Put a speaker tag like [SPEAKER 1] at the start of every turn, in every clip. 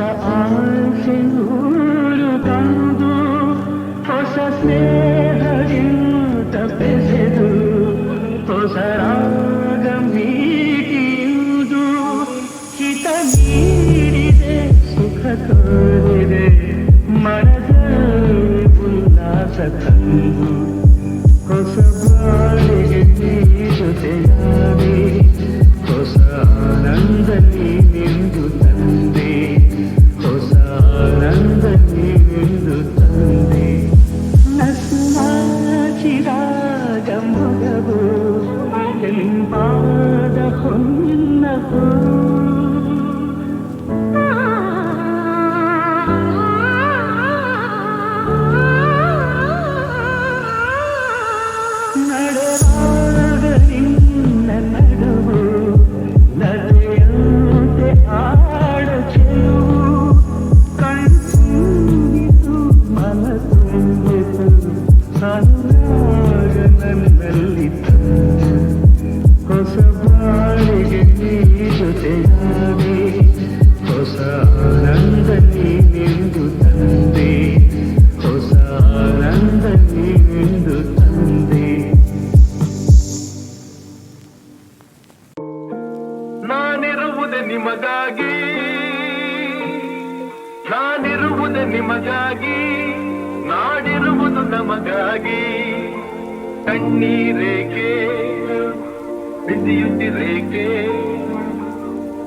[SPEAKER 1] Sa ang singuro kando o sa
[SPEAKER 2] sne ನಿಮಗಾಗಿ, ನಾಡಿರುವುದು ನಮಗಾಗಿ. ಕಣ್ಣೀರೇಕೆ ಬಿಸಿಯುತ್ತಿರೇಕೆ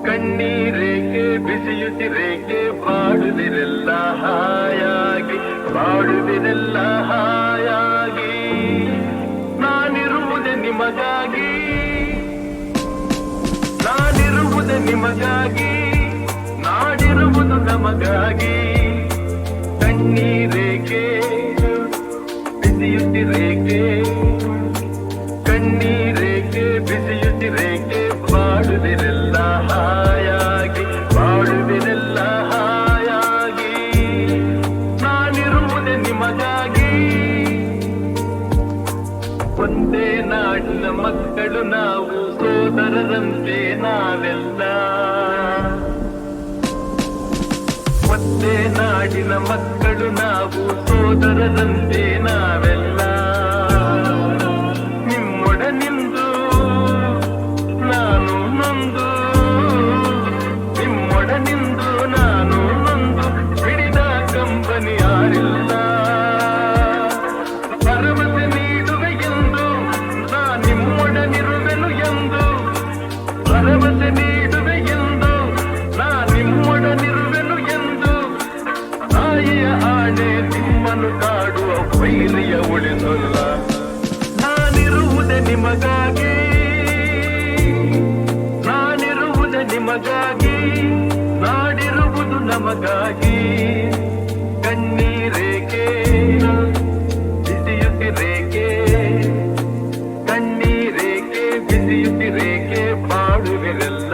[SPEAKER 2] ಕಣ್ಣೀರೇಕೆ ಬಿಸಿಯುತ್ತಿರೇಕೆ ಬಾಡುವಿರೆಲ್ಲ ಹಾಯಾಗಿ ಬಾಡುವಿರೆಲ್ಲ ಹಾಯಾಗಿ. ನಾನಿರುವುದೇ ನಿಮಗಾಗಿ. ನಾನಿರುವುದೇ ನಿಮಗಾಗಿ. ನಾಡಿರುವುದು ನಮಗಾಗಿ. ಕಣ್ಣೀರೇಕೆ ಬಿಸಿಯುತ್ತಿರೇಕೆ ಕಣ್ಣೀರೇಕೆ ಬಿಸಿಯುತ್ತಿರೇಕೆ ಬಾಡುವಿರೆಲ್ಲ ಹಾಯಾಗಿ ಬಾಡುವಿರೆಲ್ಲ ಹಾಯಾಗಿ ನಾನಿರುವುದೇ ನಿಮಗಾಗಿ ಒಂದೇ ನಾಡಿನ ಮಕ್ಕಳು ನಾವು ಸೋದರರಂತೆ ನಾವೆಲ್ಲ ಒಂದೇ ನಾಡಿನ ಮಕ್ಕಳು నాడు నాకు సోదరదందే నా వెల ಕಾಡುವ ವೈರಿಯ ಉಳಿಸಲ್ಲ. ನಾನಿರುವುದೇ ನಿಮಗಾಗಿ. ನಾನಿರುವುದೇ ನಿಮಗಾಗಿ. ನಾಡಿರುವುದು ನಮಗಾಗಿ. ಕಣ್ಣೀರೇಕೆ? ಬಿಸಿಯುತ್ತಿರೇಕೆ ಕಣ್ಣೀರೇಕೆ? ಬಿಸಿಯುತ್ತಿರೇಕೆ ಬಾಡುವಿರೆಲ್ಲ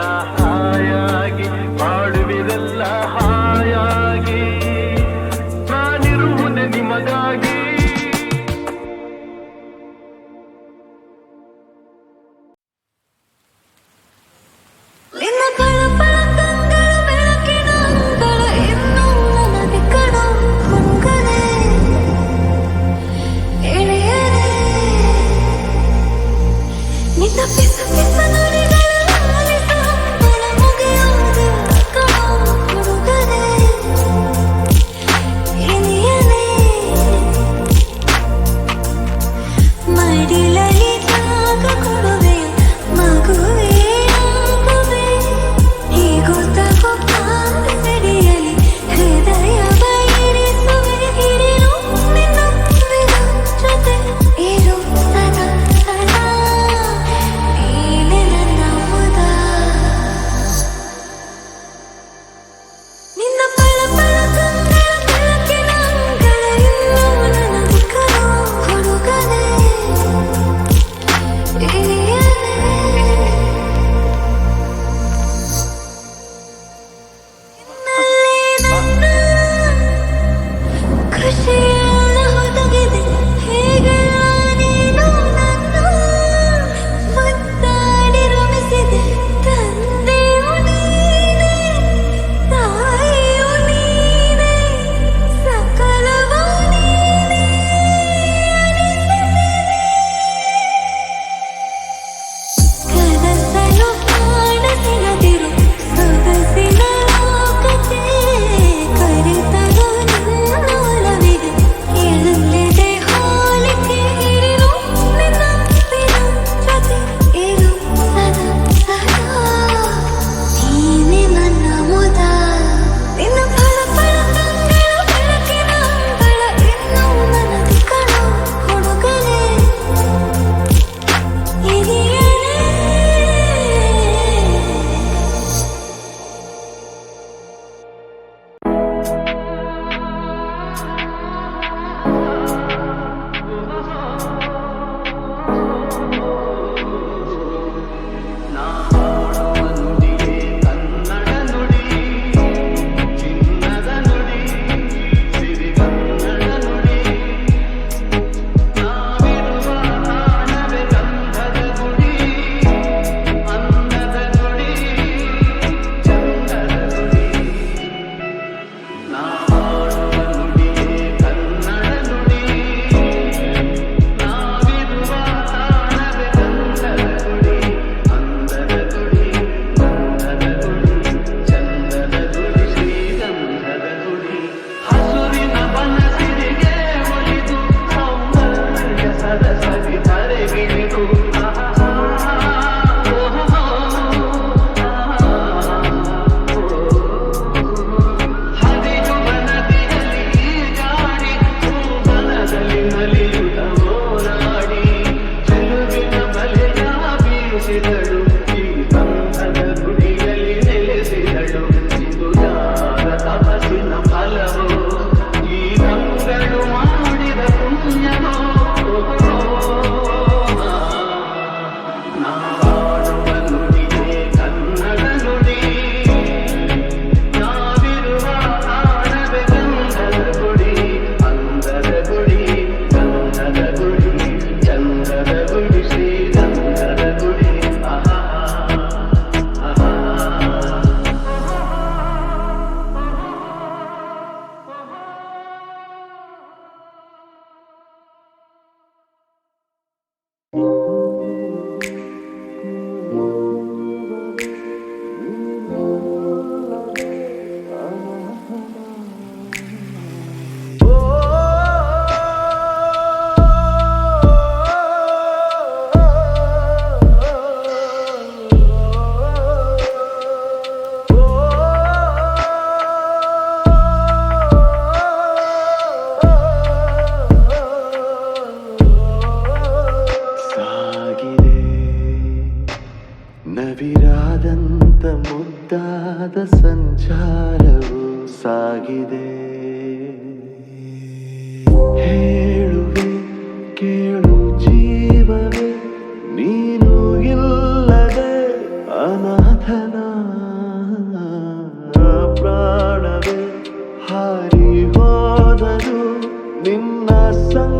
[SPEAKER 2] ಹರಿಹೋದರು
[SPEAKER 3] ನಿನ್ನ
[SPEAKER 4] ಸಂಗ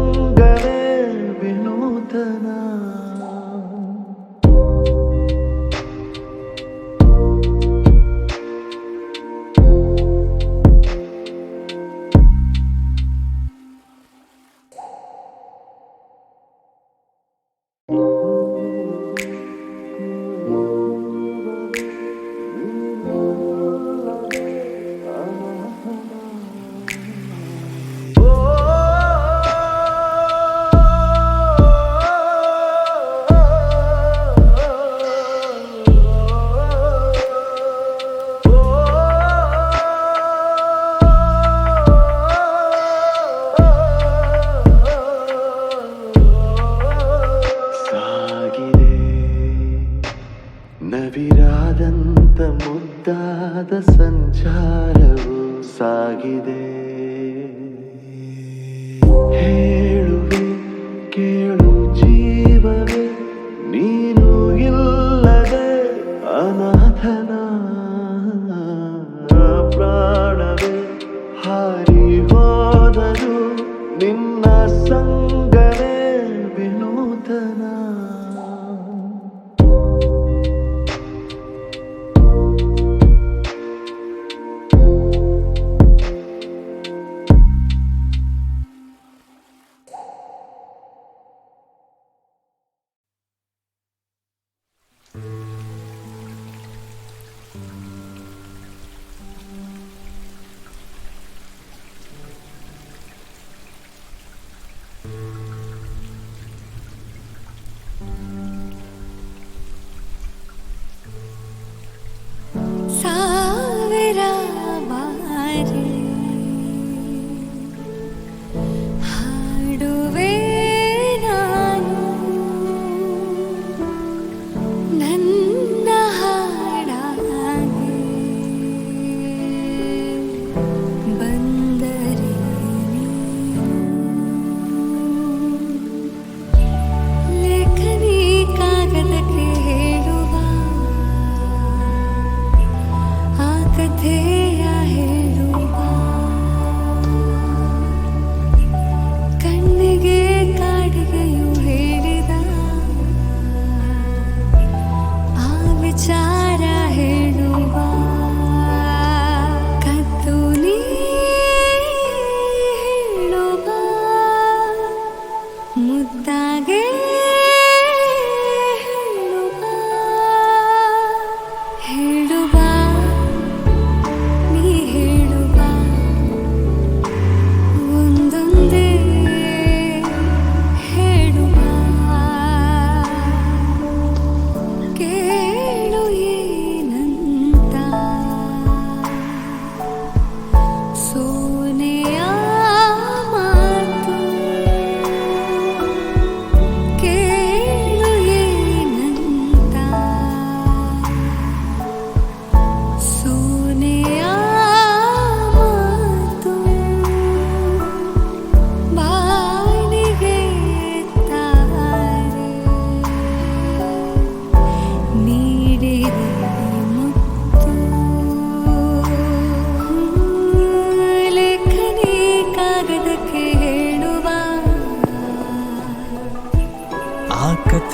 [SPEAKER 4] ತಾಕತ್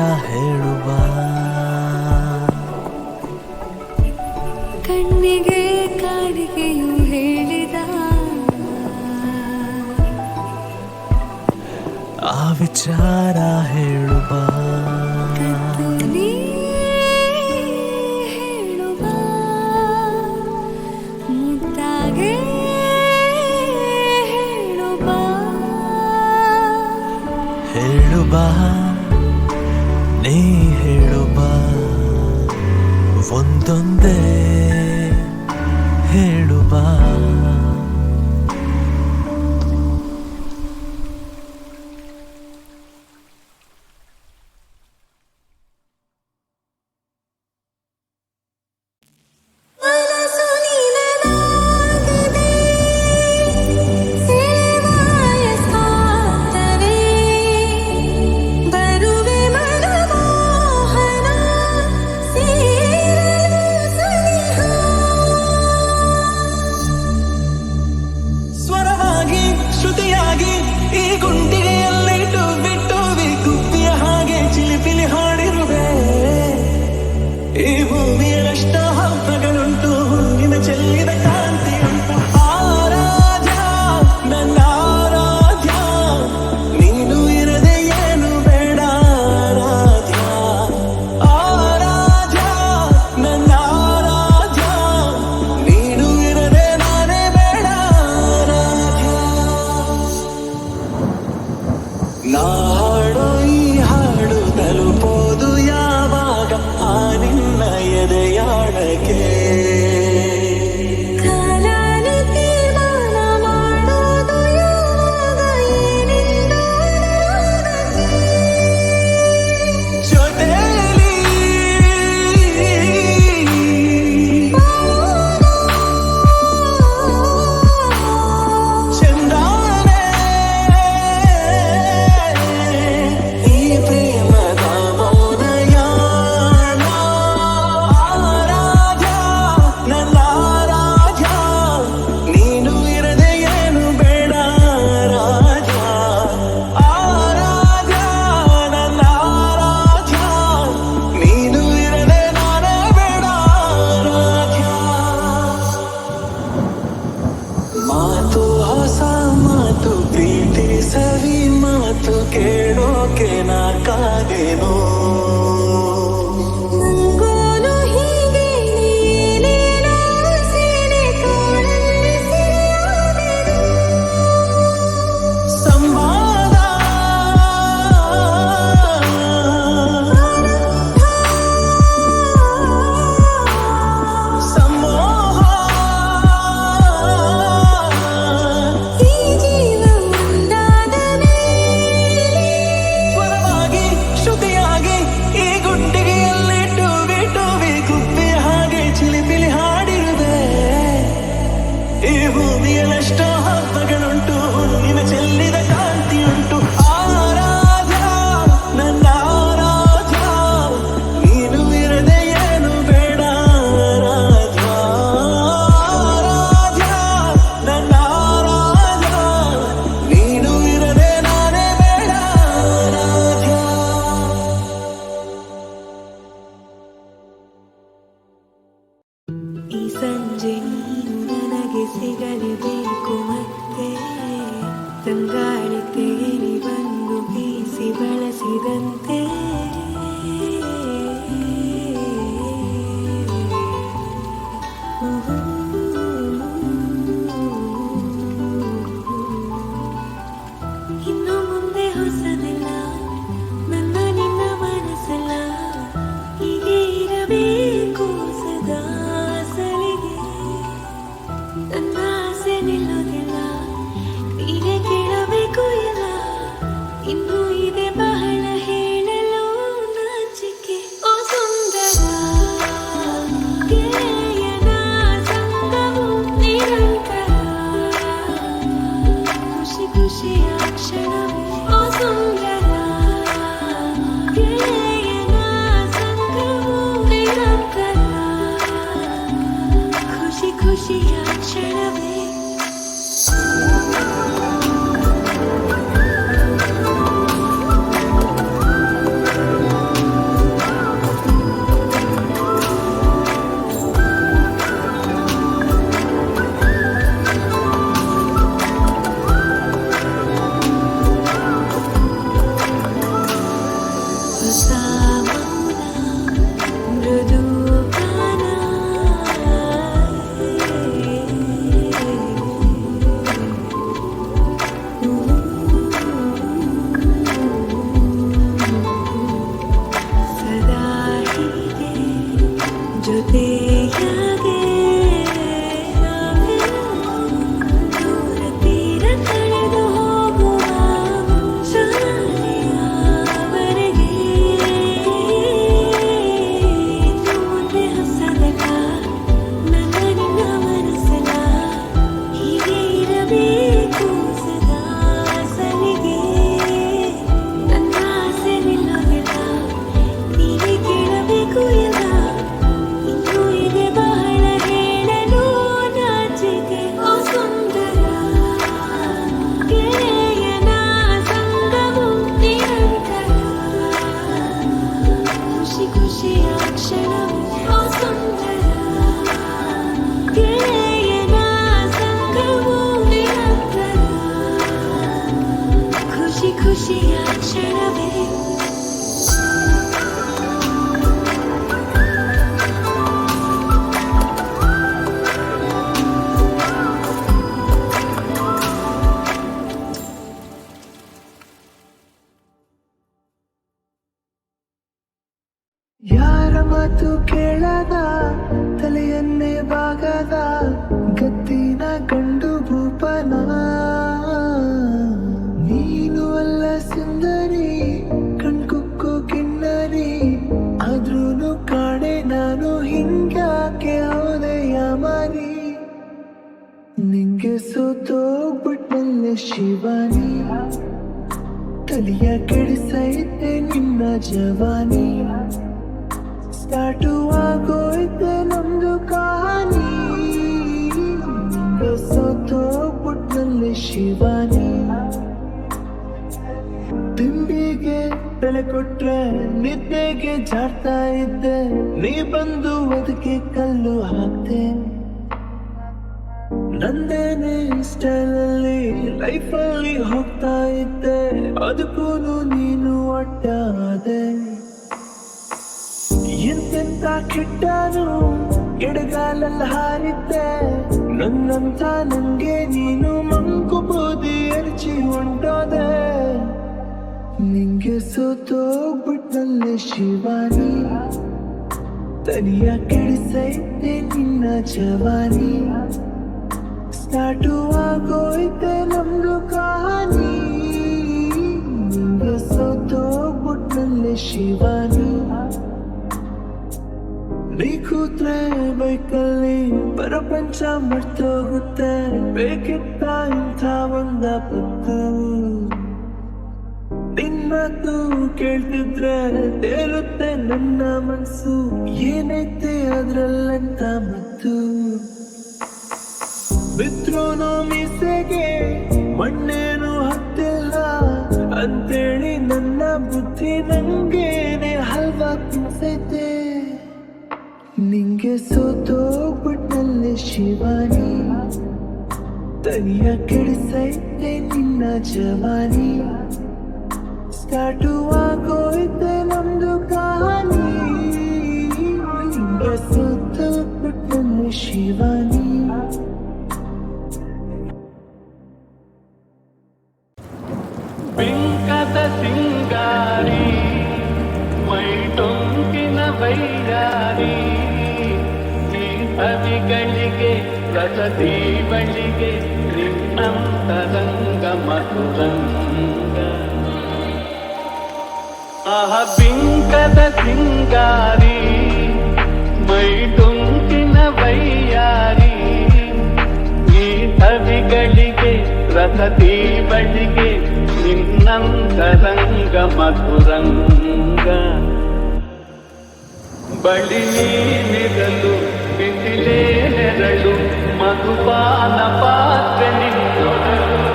[SPEAKER 4] ಆ ಹೇಳುವ ಕಣ್ಣಿಗೆ ಕಾಡಿಗೆಯು ಹೇಳಿದ ಆ ವಿಚಾರ ಹೇಳುವ ನನಗೆ ಸಿಗಲೇಬೇಕು ಮತ್ತೆ ತಂಗಾಳಿ
[SPEAKER 5] ಶಿವಾನಿ ತಲಿಯ ಕೆಡಿಸೈತೆ ನಿನ್ನ ಜವಾನಿ. ಸ್ಟಾರ್ಟು ಆಗೋಯ್ತೆ ನಮ್ದು ಕಹಾನಿ. ಸೋತೋಗ್ಬಿಟ್ನಲ್ಲಿ ಶಿವಾನಿ. ತಿಂಡಿಗೆ ಬೆಲೆ ಕೊಟ್ರೆ ನಿದ್ದೆಗೆ ಜಾಡ್ತಾ ಇದ್ದೆ. ನೀ ಬಂದು ಅದಕ್ಕೆ ಕಲ್ಲು ಹಾಕ್ತೆ. ನಂದೇನೆ ಸ್ಟೈಲಲ್ಲಿ ಲೈಫಲ್ಲಿ ಹೋಗ್ತಾ ಇದ್ದೆ. ಅದಕ್ಕೂ ನೀನು ಒಟ್ಟಾದೆ. ಎಂತೆಂತ ಕೆಟ್ಟನು ಎಡಗಾಲಲ್ಲ ಹಾರಿದ್ದೆ. ನನ್ನಂತ ನಂಗೆ ನೀನು ಮಂಕು ಬೂದಿ ಎರಚಿ ಹೊಂಟೋದೆ. ನಿಂಗೆ ಸೋತೋಗ್ಬಿಟ್ನಲ್ಲೇ ಶಿವಾನಿ. ತನಿಯ ಕೆಡಿಸೈತೆ ನಿನ್ನ ಜವಾನಿ. ಸ್ಟಾರ್ಟು ಆಗೋಯ್ತೆ ನಮ್ದು ಕಹಾನಿ ನಿಂಗೆ ಸೋತೋಗ್ಬಿಟ್ನಲ್ಲೇ ಶಿವಾನಿ. ನೀ ಕೂತ್ರೆ ಬೈಕಲ್ಲಿ ಪ್ರಪಂಚ ಮರ್ತೋಗುತ್ತೆ. ಬೇಕಿತ್ತ ಇಂಥ ಒಂದ ಪತ್ತು ಕೇಳ್ತಿದ್ರೆ ತೇರುತ್ತೆ ನನ್ನ ಮನ್ಸು ಏನೈತೆ ಅದ್ರಲ್ಲಂತ ಮತ್ತು ಮೀಸೆಗೆ ಮಣ್ಣೇನು ಹತ್ತಿಲ್ಲ. ಅಂತೇಳಿ ನನ್ನ ಬುದ್ಧಿ ನಂಗೇನೆ ಹಲ್ವಾ ಕುಸೈತೆ ನಿಂಗೆ ಸೋತೋಗ್ಬಿಟ್ಟಲ್ಲಿ ಶಿವಾನಿ. ತನಿಯ ಕೆಡಿಸೈತೆ ನಿನ್ನ ಜವಾನಿ. ಸ್ಟಾರ್ಟು ಆಗೋಯ್ತೆ ನಮ್ದು ಕಹಾನಿ. ನಿಂಗೆ ಸೋತೋಗ್ಬಿಟ್ಟಲ್ಲಿ ಶಿವಾನಿ.
[SPEAKER 6] ಬೈರಾರಿ ಈ ಕವಿಗಳಿಗೆ ರಸದೀವಳಿಗೆ ನಿನ್ನಂತರಂಗ ಮಧುರಂಗ ಆಹ ಬಿಂಕದ ಸಿಂಗಾರಿ ಮೈ ಟೊಂಕಿನ ಬೈಯಾರಿ ಈ ಕವಿಗಳಿಗೆ ರಸತಿ ಬಳಿಗೆ ನಿನ್ನಂತರಂಗ ಮಧುರಂಗ ಬಳಿ ನೀನಿರಲು ಬಿಸಿಲೇ ನೆರಳು ಮಧುಪಾನ ಪಾತ್ರೆ ನಿನ್ನೊಡಲು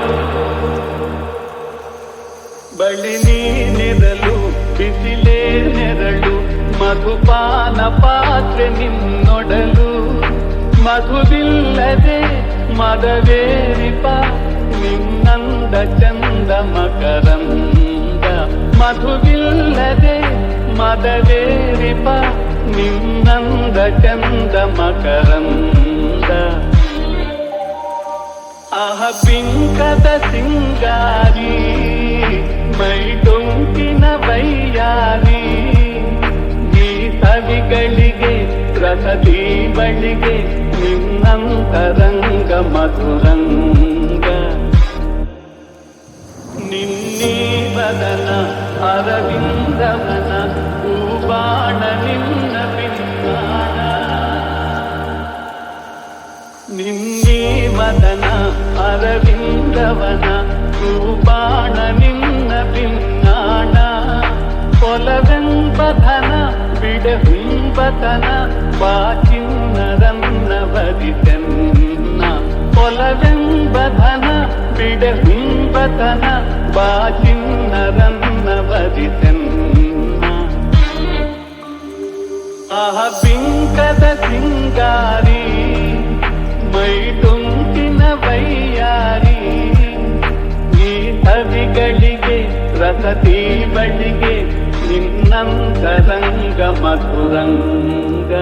[SPEAKER 6] ಬಳಿ ನೀನಿರಲು ಬಿಸಿಲೇ ನೆರಳು ಮಧುಪಾನ ಪಾತ್ರೆ ನಿನ್ನೊಡಲು ಮಧುವಿಲ್ಲದೆ ಮದವೇರಿಪ ನಿನ್ನಂದ ಚಂದ ಮಕರಂದ ಮಧುವಿಲ್ಲದೆ ಮದವೇರಿಪ ನಿನ್ನಂದ ಚಂದ ಮಕರಂದ ಆಹ ಬಿಂಕದ ಸಿಂಗಾರಿ ಮೈ ಡೊಂಕಿನ ಬೈಯಾರಿ ಈ ಸವಿಗಳಿಗೆ ರಸದಿ ಬಳಿಗೆ ನಿನ್ನಂತರಂಗ ಮಧುರಂಗ ನಿನ್ನೀ ಬದನ ಅರವಿಂದವನ ಹೂಬಾಣ ನಿನ್ನ ಬಿನ್ನಾಣ ನಿನ್ನೀ ಮದನ ಅರವಿಂದವನ ರೂಪಾಣ ನಿನ್ನ ಭಿನ್ನಾಣ ಕೊಲವೆಂಬಧನ ಬಿಡಹುಂಬತನ ಬಾಚಿನ್ನರನ್ನ ಬರಿತೆನ್ನ ಕೊಲವೆಂಬಧನ ಬಿಡಹುಂಬತನ ಬಾಚಿನ್ನರನ್ನ ಬರಿತೆನ್ನ ಆಹ ಬಿಂಕದ ಸಿಂಗಾರಿ ಮೈ ಟೊಂಕಿನ ಬೈಯಾರಿ ಈ ಕವಿಗಳಿಗೆ ಪ್ರಕೃತಿ ಬಳಿಗೆ ನಿನ್ನಂತರಂಗ ಮಧುರಂಗ